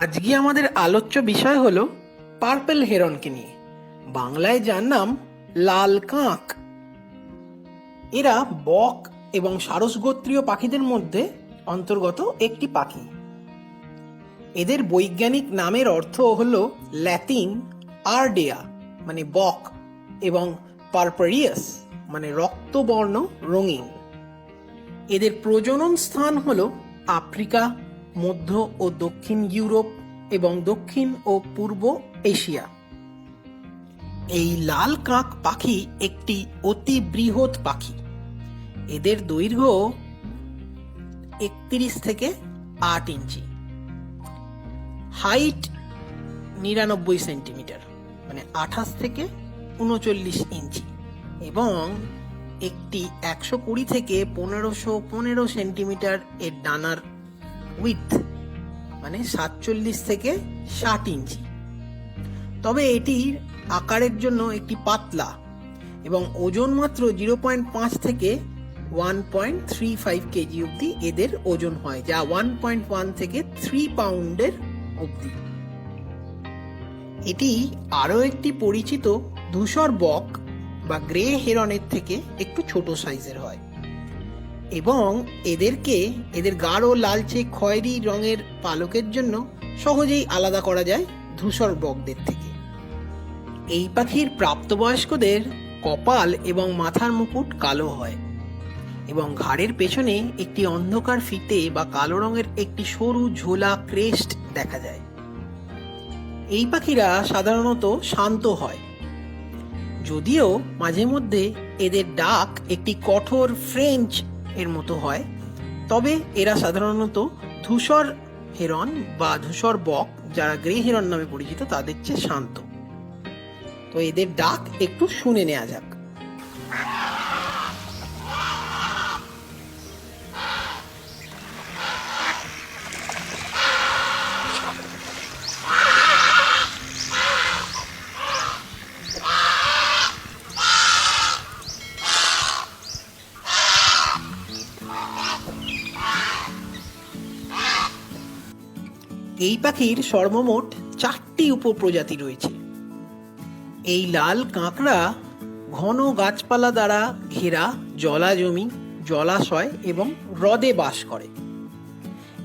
আজকে আমাদের আলোচ্য বিষয় হলো পার্পেল হেরনকে নিয়ে। বাংলায় যার নাম লাল কাঁক। এরা বক এবং সারসগোত্রীয় পাখিদের মধ্যে অন্তর্গত একটি পাখি। এদের বৈজ্ঞানিক নামের অর্থ হল ল্যাতিন আরডেয়া মানে বক, এবং পারপারিয়াস মানে রক্তবর্ণ রঙিন। এদের প্রজনন স্থান হল আফ্রিকা মধ্য ও দক্ষিণ ইউরোপ এবং দক্ষিণ ও পূর্ব এশিয়া। এই লাল কাক পাখি একটি অতি বৃহৎ পাখি। এদের দৈর্ঘ্য একত্রিশ থেকে আট ইঞ্চি। হাইট নিরানব্বই সেন্টিমিটার মানে আঠাশ থেকে উনচল্লিশ ইঞ্চি এবং একটি একশো কুড়ি থেকে পনেরোশো পনেরো সেন্টিমিটার এর ডানার উইথ মানে সাতচল্লিশ থেকে ষাট ইঞ্চি। তবে এটির আকারের জন্য একটি পাতলা এবং ওজন মাত্র জিরো পয়েন্ট পাঁচ থেকে one point three five kg অবধি এদের ওজন হয়, যা ওয়ান পয়েন্ট ওয়ান থেকে থ্রি পাউন্ডের অবধি। এটি আরও একটি পরিচিত ধূসর বক বা গ্রে হেরনের থেকে একটু ছোট সাইজের হয়। এবং এদেরকে, এদের গাঢ়, লালচে, খয়েরি রঙের পালকের জন্য সহজেই আলাদা করা যায় ধূসর বকদের থেকে। এই পাখির প্রাপ্তবয়স্কদের কপাল এবং মাথার মুকুট কালো হয় এবং ঘাড়ের পেছনে একটি অন্ধকার ফিতে বা কালো রঙের একটি সরু, ঝোলা ক্রেস্ট দেখা যায়। এই পাখিরা সাধারণত শান্ত হয়। যদিও মাঝে মধ্যে এদের ডাক একটি কঠোর ফ্রেঞ্চ এর মতো হয়। তবে এরা সাধারণত ধূসর হেরন বা ধূসর বক, যারা গ্রে হেরন নামে পরিচিত, তাদের চেয়ে শান্ত। তো এদের ডাক একটু শুনে নেওয়া যাক। এই পাখির সর্বমোট চারটি উপপ্রজাতি রয়েছে। এই লাল কাঁকড়া ঘন গাছপালা দ্বারা ঘেরা জলাজমি, জলাশয় এবং হ্রদে বাস করে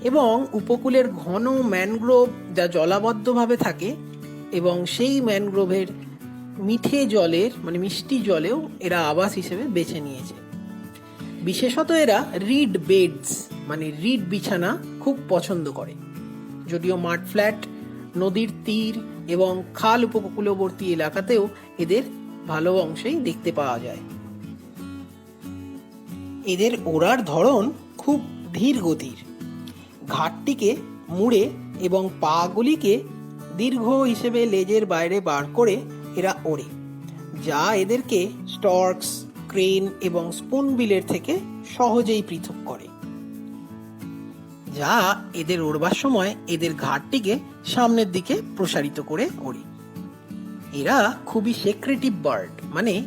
এবং উপকূলের ঘন ম্যানগ্রোভ যা জলাবদ্ধভাবে থাকে এবং সেই ম্যানগ্রোভের মিঠে জলের মানে মিষ্টি জলেও এরা আবাস হিসেবে বেছে নিয়েছে। বিশেষত এরা রিড বেডস মানে রিড বিছানা খুব পছন্দ করে। যদিও মাঠ ফ্ল্যাট, নদীর তীর এবং খাল উপকূলবর্তী এলাকাতেও এদের ভালো অংশেই দেখতে পাওয়া যায়। এদের ওড়ার ধরন খুব ধীর গতির ঘাটটিকে মুড়ে এবং পাগুলিকে দীর্ঘ হিসেবে লেজের বাইরে বার করে এরা ওড়ে, যা এদেরকে স্টর্কস, ক্রেন এবং স্পুনবিলের থেকে সহজেই পৃথক করে। যা এদের ওড়বার সময় এদের ঘাটটিকে সামনের দিকে প্রসারিত করে ওড়ে। এরা খুবই সেক্রেটিভ বার্ড মানে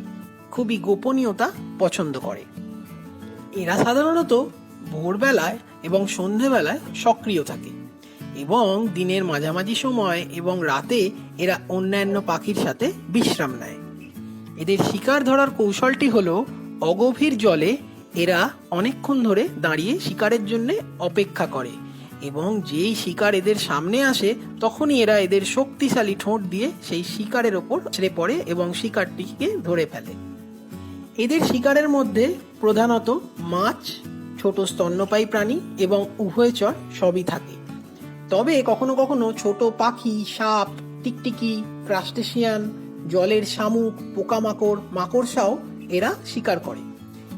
খুবই গোপনীয়তা পছন্দ করে। এরা সাধারণত ভোরবেলায় এবং সন্ধেবেলায় সক্রিয় থাকে এবং দিনের মাঝামাঝি সময় এবং রাতে এরা অন্যান্য পাখির সাথে বিশ্রাম নেয়। এদের শিকার ধরার কৌশলটি হলো অগভীর জলে এরা অনেকক্ষণ ধরে দাঁড়িয়ে শিকারের জন্য অপেক্ষা করে এবং যেই শিকার এদের সামনে আসে, তখনই এরা এদের শক্তিশালী ঠোঁট দিয়ে সেই শিকারের ওপর ছেড়ে পড়ে এবং শিকারটিকে ধরে ফেলে। এদের শিকারের মধ্যে প্রধানত মাছ, ছোট স্তন্যপায়ী প্রাণী এবং উভয়চর সবই থাকে। তবে কখনো কখনো ছোট পাখি, সাপ, টিকটিকি, ক্রাস্টেশিয়ান, জলের শামুক, পোকামাকড়, মাকড়সাও এরা শিকার করে।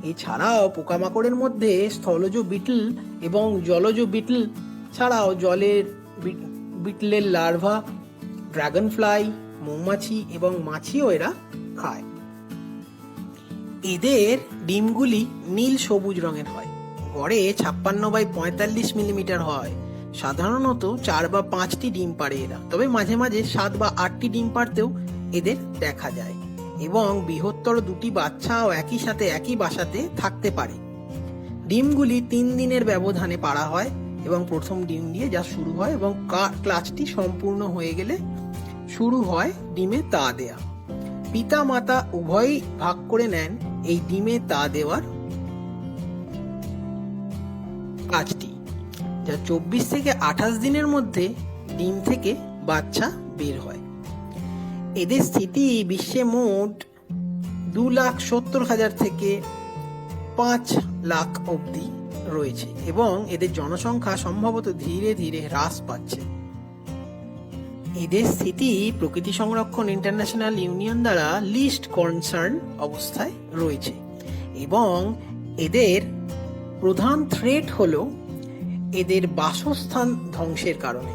এছাড়াও পোকামাকড়ের মধ্যে স্থলজ বিটল এবং জলজ বিটল, ছাড়াও জলের বিট- বিটলের লার্ভা ড্রাগন ফ্লাই মৌমাছি এবং মাছিও এরা খায়। এদের ডিমগুলি নীল সবুজ রঙের হয়। গড়ে ছাপ্পান্ন বাই পঁয়তাল্লিশ মিলিমিটার হয়। সাধারণত চার বা পাঁচটি ডিম পাড়ে এরা। তবে মাঝে মাঝে সাত বা আটটি ডিম পাড়তেও এদের দেখা যায়। এবং বৃহত্তর দুটি বাচ্চাও একই সাথে একই বাসাতে থাকতে পারে। ডিমগুলি তিন দিনের ব্যবধানে পাড়া হয় এবং প্রথম ডিম দিয়ে যা শুরু হয় এবং ক্লাচটি সম্পূর্ণ হয়ে গেলে শুরু হয় ডিমে তা দেয়া। পিতা মাতা উভয়ই ভাগ করে নেন এই ডিমে তা দেওয়ার কাজটি, যা চব্বিশ থেকে আঠাশ দিনের মধ্যে ডিম থেকে বাচ্চা বের হয়। এদের স্থিতি বিশ্বে মোট দু লাখ সত্তর হাজার থেকে পাঁচ লাখ অবধি রয়েছে এবং এদের জনসংখ্যা সম্ভবত ধীরে ধীরে হ্রাস পাচ্ছে। এদের স্থিতি প্রকৃতি সংরক্ষণ ইন্টারন্যাশনাল ইউনিয়ন দ্বারা লিস্ট কনসার্ন অবস্থায় রয়েছে এবং এদের প্রধান থ্রেট হল এদের বাসস্থান ধ্বংসের কারণে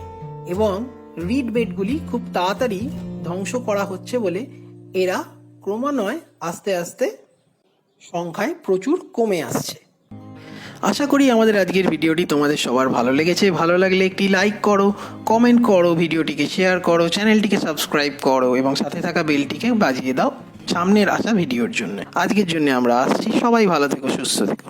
এবং রিড বেডগুলি খুব তাড়াতাড়ি ধ্বংস করা হচ্ছে বলে এরা ক্রমান্বয়ে আস্তে আস্তে সংখ্যায় প্রচুর কমে আসছে। আশা করি আমাদের আজকের ভিডিওটি তোমাদের সবার ভালো লেগেছে। ভালো লাগলে একটি লাইক করো কমেন্ট করো, ভিডিওটিকে শেয়ার করো চ্যানেলটিকে সাবস্ক্রাইব করো এবং সাথে থাকা বেলটিকে বাজিয়ে দাও সামনের আসা ভিডিওর জন্য। আজকের জন্য আমরা আসছি। সবাই ভালো থেকো, সুস্থ থেকো।